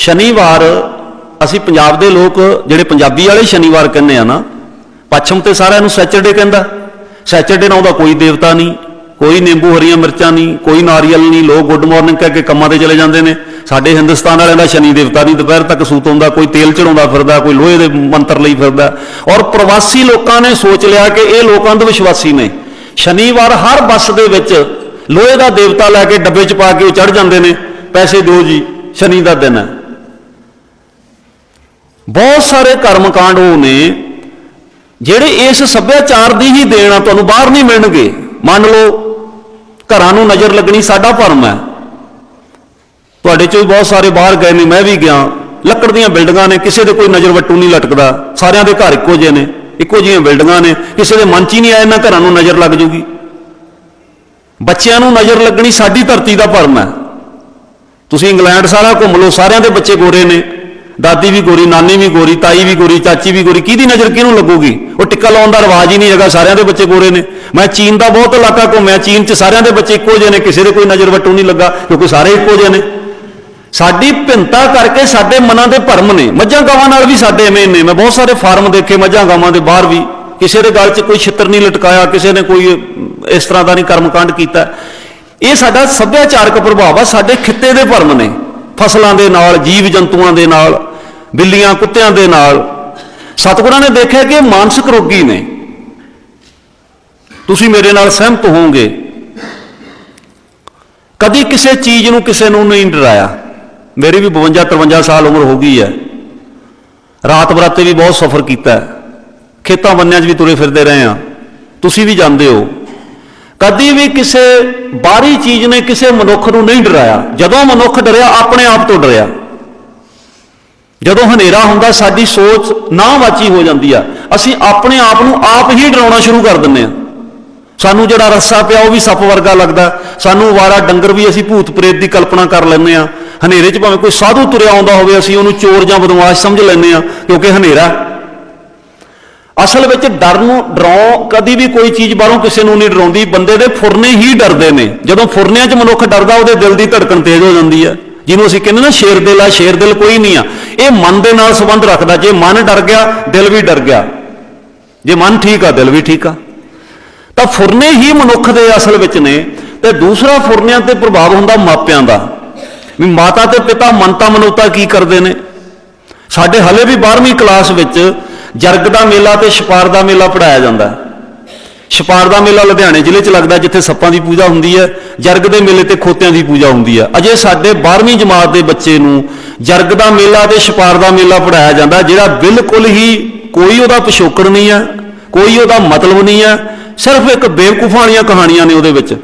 ਸ਼ਨੀਵਾਰ ਅਸੀਂ ਪੰਜਾਬ ਦੇ ਲੋਕ ਜਿਹੜੇ ਪੰਜਾਬੀ ਵਾਲੇ ਸ਼ਨੀਵਾਰ ਕਹਿੰਦੇ ਆ ਨਾ, ਪੱਛਮ ਤੇ ਸਾਰਿਆਂ ਨੂੰ ਸੈਚਰਡੇ ਕਹਿੰਦਾ। ਸੈਚਰਡੇ ਨਾਲ ਉਹਦਾ ਕੋਈ ਦੇਵਤਾ ਨਹੀਂ, ਕੋਈ ਨਿੰਬੂ ਹਰੀਆਂ ਮਿਰਚਾਂ ਨਹੀਂ, ਕੋਈ ਨਾਰੀਅਲ ਨਹੀਂ, ਲੋਕ ਗੁੱਡ ਮਾਰਨਿੰਗ ਕਹਿ ਕੇ ਕੰਮਾਂ ਤੇ ਚਲੇ ਜਾਂਦੇ ਨੇ। ਸਾਡੇ ਹਿੰਦੁਸਤਾਨ ਵਾਲਿਆਂ ਦਾ ਸ਼ਨੀ ਦੇਵਤਾ ਨਹੀਂ, ਦੁਪਹਿਰ ਤੱਕ ਸੂਤ ਹੁੰਦਾ, ਕੋਈ ਤੇਲ ਚੜਾਉਂਦਾ ਫਿਰਦਾ, ਕੋਈ ਲੋਹੇ ਦੇ ਮੰਤਰ ਲਈ ਫਿਰਦਾ। ਔਰ ਪ੍ਰਵਾਸੀ ਲੋਕਾਂ ਨੇ ਸੋਚ ਲਿਆ ਕਿ ਇਹ ਲੋਕ ਅੰਧ ਵਿਸ਼ਵਾਸੀ ਨੇ। ਸ਼ਨੀਵਾਰ ਹਰ ਬੱਸ ਦੇ ਵਿੱਚ ਲੋਹੇ ਦਾ ਦੇਵਤਾ ਲੈ ਕੇ ਡੱਬੇ 'ਚ ਪਾ ਕੇ ਉਹ ਚੜ ਜਾਂਦੇ ਨੇ। ਪੈਸੇ ਦਿਓ ਜੀ, ਸ਼ਨੀ ਦਾ ਦਿਨ ਹੈ। ਬਹੁਤ ਸਾਰੇ ਕਰਮ ਕਾਂਡ ਉਹ ਨੇ, ਜਿਹੜੇ ਇਸ ਸੱਭਿਆਚਾਰ ਦੀ ਹੀ ਦੇਣ ਆ, ਤੁਹਾਨੂੰ ਬਾਹਰ ਨਹੀਂ ਮਿਲਣਗੇ। ਮੰਨ ਲਓ, ਘਰਾਂ ਨੂੰ ਨਜ਼ਰ ਲੱਗਣੀ ਸਾਡਾ ਭਰਮ ਹੈ। ਤੁਹਾਡੇ ਚੋਂ ਵੀ ਬਹੁਤ ਸਾਰੇ ਬਾਹਰ ਗਏ ਨੇ, ਮੈਂ ਵੀ ਗਿਆ। ਲੱਕੜ ਦੀਆਂ ਬਿਲਡਿੰਗਾਂ ਨੇ, ਕਿਸੇ ਦੇ ਕੋਈ ਨਜ਼ਰ ਵੱਟੂ ਨਹੀਂ ਲਟਕਦਾ। ਸਾਰਿਆਂ ਦੇ ਘਰ ਇੱਕੋ ਜਿਹੇ ਨੇ, ਇੱਕੋ ਜਿਹੀਆਂ ਬਿਲਡਿੰਗਾਂ ਨੇ। ਕਿਸੇ ਦੇ ਮਨ 'ਚ ਹੀ ਨਹੀਂ ਆਇਆ, ਇਹਨਾਂ ਘਰਾਂ ਨੂੰ ਨਜ਼ਰ ਲੱਗ ਜੂਗੀ। ਬੱਚਿਆਂ ਨੂੰ ਨਜ਼ਰ ਲੱਗਣੀ ਸਾਡੀ ਧਰਤੀ ਦਾ ਭਰਮ ਹੈ। ਤੁਸੀਂ ਇੰਗਲੈਂਡ ਸਾਰਾ ਘੁੰਮ ਲਓ, ਸਾਰਿਆਂ ਦੇ ਬੱਚੇ ਗੋਰੇ ਨੇ। ਦਾਦੀ ਵੀ ਗੋਰੀ, ਨਾਨੀ ਵੀ ਗੋਰੀ, ਤਾਈ ਵੀ ਗੋਰੀ, ਚਾਚੀ ਵੀ ਗੋਰੀ, ਕਿਹਦੀ ਨਜ਼ਰ ਕਿਹਨੂੰ ਲੱਗੂਗੀ? ਉਹ ਟਿੱਕਾ ਲਾਉਣ ਦਾ ਰਿਵਾਜ ਹੀ ਨਹੀਂ ਹੈਗਾ, ਸਾਰਿਆਂ ਦੇ ਬੱਚੇ ਗੋਰੇ ਨੇ। ਮੈਂ ਚੀਨ ਦਾ ਬਹੁਤ ਇਲਾਕਾ ਘੁੰਮਿਆ, ਚੀਨ 'ਚ ਸਾਰਿਆਂ ਦੇ ਬੱਚੇ ਇੱਕੋ ਜਿਹੇ ਨੇ, ਕਿਸੇ ਦੇ ਕੋਈ ਨਜ਼ਰ ਵੱਟੂ ਨਹੀਂ ਲੱਗਾ, ਕਿਉਂਕਿ ਸਾਰੇ ਇੱਕੋ ਜਿਹੇ ਨੇ। ਸਾਡੀ ਭਿੰਨਤਾ ਕਰਕੇ ਸਾਡੇ ਮਨਾਂ ਦੇ ਭਰਮ ਨੇ। ਮੱਝਾਂ ਗਾਵਾਂ ਨਾਲ ਵੀ ਸਾਡੇ ਐਵੇਂ ਨੇ। ਮੈਂ ਬਹੁਤ ਸਾਰੇ ਫਾਰਮ ਦੇਖੇ ਮੱਝਾਂ ਗਾਵਾਂ ਦੇ ਬਾਹਰ ਵੀ। ਕਿਸੇ ਦੇ ਗਲ 'ਚ ਕੋਈ ਛਿੱਤਰ ਨਹੀਂ ਲਟਕਾਇਆ, ਕਿਸੇ ਨੇ ਕੋਈ ਇਸ ਤਰ੍ਹਾਂ ਦਾ ਨਹੀਂ ਕਰਮਕਾਂਡ ਕੀਤਾ। ਇਹ ਸਾਡਾ ਸੱਭਿਆਚਾਰਕ ਪ੍ਰਭਾਵ ਆ, ਸਾਡੇ ਖਿੱਤੇ ਦੇ ਭਰਮ ਨੇ। ਫਸਲਾਂ ਦੇ ਨਾਲ ਜੀਵ ਜੰਤੂਆਂ ਦੇ ਨਾਲ। ਬਿੱਲੀਆਂ ਕੁੱਤਿਆਂ ਦੇ ਨਾਲ। ਸਤਿਗੁਰਾਂ ਨੇ ਦੇਖਿਆ ਕਿ ਮਾਨਸਿਕ ਰੋਗੀ ਨੇ। ਤੁਸੀਂ ਮੇਰੇ ਨਾਲ ਸਹਿਮਤ ਹੋਵੋਗੇ। ਕਦੀ ਕਿਸੇ ਚੀਜ਼ ਨੂੰ ਕਿਸੇ ਨੂੰ ਨਹੀਂ ਡਰਾਇਆ। ਮੇਰੀ ਵੀ 52 53 ਸਾਲ ਉਮਰ ਹੋ ਗਈ ਹੈ। ਰਾਤ ਬਰਾਤੇ ਵੀ ਬਹੁਤ ਸਫ਼ਰ ਕੀਤਾ ਹੈ। ਖੇਤਾਂ ਬੰਨਿਆਂ 'ਚ ਵੀ ਤੁਰੇ ਫਿਰਦੇ ਰਹੇ ਆ ਤੁਸੀਂ ਵੀ ਜਾਂਦੇ ਹੋ। ਕਦੀ ਵੀ ਕਿਸੇ ਬਾਹਰੀ ਚੀਜ਼ ਨੇ ਕਿਸੇ ਮਨੁੱਖ ਨੂੰ ਨਹੀਂ ਡਰਾਇਆ। ਜਦੋਂ ਮਨੁੱਖ ਡਰਿਆ, ਆਪਣੇ ਆਪ ਤੋਂ ਡਰਿਆ। ਜਦੋਂ ਹਨੇਰਾ ਹੁੰਦਾ, ਸਾਡੀ ਸੋਚ ਨਾ ਵਾਚੀ ਹੋ ਜਾਂਦੀ ਆ। ਅਸੀਂ ਆਪਣੇ ਆਪ ਨੂੰ ਆਪ ਹੀ ਡਰਾਉਣਾ ਸ਼ੁਰੂ ਕਰ ਦਿੰਦੇ ਆ। ਸਾਨੂੰ ਜਿਹੜਾ ਰੱਸਾ ਪਿਆ, ਉਹ ਵੀ ਸੱਪ ਵਰਗਾ ਲੱਗਦਾ। ਸਾਨੂੰ ਵਾਰਾ ਡੰਗਰ ਵੀ ਅਸੀਂ ਭੂਤ ਪ੍ਰੇਤ ਦੀ ਕਲਪਨਾ ਕਰ ਲੈਂਦੇ ਆ। ਹਨੇਰੇ 'ਚ ਭਾਵੇਂ ਕੋਈ ਸਾਧੂ ਤੁਰਿਆ ਆਉਂਦਾ ਹੋਵੇ, ਅਸੀਂ ਉਹਨੂੰ ਚੋਰ ਜਾਂ ਬਦਮਾਸ਼ ਸਮਝ ਲੈਂਦੇ ਆ, ਕਿਉਂਕਿ ਹਨੇਰਾ ਅਸਲ ਵਿੱਚ ਡਰ ਨੂੰ ਡਰਾਉ ਕਦੀ ਵੀ ਕੋਈ ਚੀਜ਼ ਬਾਹਰੋਂ ਕਿਸੇ ਨੂੰ ਨਹੀਂ ਡਰਾਉਂਦੀ। ਬੰਦੇ ਦੇ ਫੁਰਨੇ ਹੀ ਡਰਦੇ ਨੇ। ਜਦੋਂ ਫੁਰਨਿਆਂ 'ਚ ਮਨੁੱਖ ਡਰਦਾ, ਉਹਦੇ ਦਿਲ ਦੀ ਧੜਕਣ ਤੇਜ਼ ਹੋ ਜਾਂਦੀ ਹੈ। ਜਿਹਨੂੰ ਅਸੀਂ ਕਹਿੰਦੇ ਨਾ ਸ਼ੇਰ ਦਿਲ ਆ, ਸ਼ੇਰ ਦਿਲ ਕੋਈ ਨਹੀਂ ਆ। ਇਹ ਮਨ ਦੇ ਨਾਲ ਸੰਬੰਧ ਰੱਖਦਾ। ਜੇ ਮਨ ਡਰ ਗਿਆ, ਦਿਲ ਵੀ ਡਰ ਗਿਆ। ਜੇ ਮਨ ਠੀਕ ਆ, ਦਿਲ ਵੀ ਠੀਕ ਆ। ਤਾਂ ਫੁਰਨੇ ਹੀ ਮਨੁੱਖ ਦੇ ਅਸਲ ਵਿੱਚ ਨੇ ਤੇ ਦੂਸਰਾ ਫੁਰਨਿਆਂ ਤੇ ਪ੍ਰਭਾਵ ਹੁੰਦਾ ਮਾਪਿਆਂ ਦਾ। ਵੀ ਮਾਤਾ ਤੇ ਪਿਤਾ ਮਨਤਾ ਮਨੋਤਾ ਕੀ ਕਰਦੇ ਨੇ? ਸਾਡੇ ਹਲੇ ਵੀ 12ਵੀਂ ਕਲਾਸ ਵਿੱਚ ਜਰਗ ਦਾ ਮੇਲਾ ਤੇ ਛਪਾਰ ਦਾ ਮੇਲਾ ਪੜਾਇਆ ਜਾਂਦਾ। ਹੈ ਛਪਾਰ ਦਾ ਮੇਲਾ ਲੁਧਿਆਣੇ ਜ਼ਿਲ੍ਹੇ 'ਚ ਲੱਗਦਾ ਜਿੱਥੇ ਸੱਪਾਂ ਦੀ ਪੂਜਾ ਹੁੰਦੀ ਹੈ, ਜਰਗ ਦੇ ਮੇਲੇ ਤੇ ਖੋਤਿਆਂ ਦੀ ਪੂਜਾ ਹੁੰਦੀ ਹੈ। ਅਜੇ ਸਾਡੇ 12ਵੀਂ ਜਮਾਤ ਦੇ ਬੱਚੇ ਨੂੰ ਜਰਗ ਦਾ ਮੇਲਾ ਤੇ ਛਪਾਰ ਦਾ ਮੇਲਾ ਪੜਾਇਆ ਜਾਂਦਾ ਜਿਹੜਾ ਬਿਲਕੁਲ ਹੀ ਕੋਈ ਉਹਦਾ ਪਿਛੋਕੜ ਨਹੀਂ ਹੈ, ਕੋਈ ਉਹਦਾ ਮਤਲਬ ਨਹੀਂ ਹੈ, ਸਿਰਫ ਇੱਕ ਬੇਵਕੂਫਾਂ ਵਾਲੀਆਂ ਕਹਾਣੀਆਂ ਨੇ ਉਹਦੇ ਵਿੱਚ।